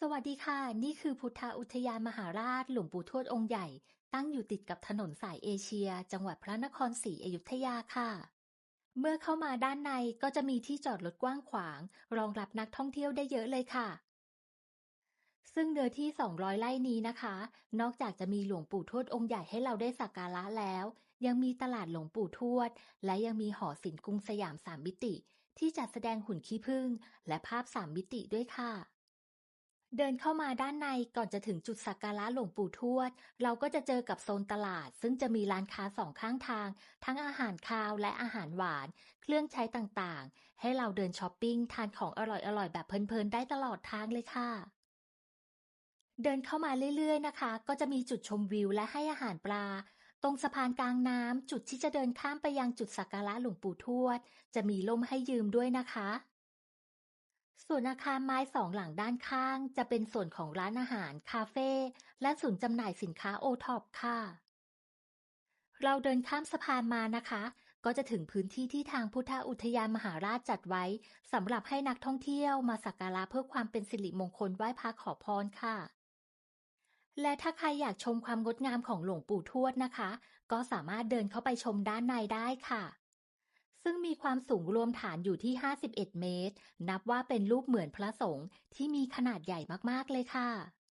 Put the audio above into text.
สวัสดีค่ะ นี่คือพุทธอุทยานมหาราช หลวงปู่ทวดองค์ใหญ่ ตั้งอยู่ติดกับถนนสายเอเชีย จังหวัดพระนครศรีอยุธยาค่ะ เมื่อเข้ามาด้านในก็จะมีที่จอดรถกว้างขวาง รองรับนักท่องเที่ยวได้เยอะเลยค่ะ ซึ่งเนื้อที่ 200 ไร่นี้นะคะ นอกจากจะมีหลวงปู่ทวดองค์ใหญ่ให้เราได้สักการะแล้ว ยังมีตลาดหลวงปู่ทวด และยังมีหอศิลป์กรุงสยามสามมิติ ที่จัดแสดงหุ่นขี้ผึ้งและภาพสามมิติด้วยค่ะ เดินเข้ามาด้านในก่อนจะถึงจุดสักการะหลวงปู่ทวด เราก็จะเจอกับโซนตลาด ซึ่งจะมีร้านค้าสองข้างทาง ทั้งอาหารคาวและอาหารหวาน เครื่องใช้ต่างๆ ให้เราเดินช้อปปิ้ง ทานของอร่อยๆ แบบเพลินๆ ได้ตลอดทางเลยค่ะ เดินเข้ามาเรื่อยๆนะคะ ก็จะมีจุดชมวิวและให้อาหารปลา ตรงสะพานกลางน้ำจุดที่จะเดินข้ามไปยังจุดสักการะหลวงปู่ทวด จะมีล่มให้ยืมด้วยนะคะ ส่วนอาคารไม้สองหลังด้านข้างจะเป็นส่วนของร้านอาหาร คาเฟ่ และศูนย์จำหน่ายสินค้าโอท็อปค่ะ เราเดินข้ามสะพานมานะคะ ก็จะถึงพื้นที่ที่ทางพุทธอุทยานมหาราชจัดไว้สำหรับให้นักท่องเที่ยวมาสักการะเพื่อความเป็นสิริมงคลไหว้พระขอพรค่ะ และถ้าใครอยากชมความงดงามของหลวงปู่ทวดนะคะ ก็สามารถเดินเข้าไปชมด้านในได้ค่ะ ซึ่งมีความสูงรวมฐานอยู่ที่ 51 เมตร นับว่าเป็นรูปเหมือนพระสงฆ์ที่มีขนาดใหญ่มาก ๆ เลยค่ะ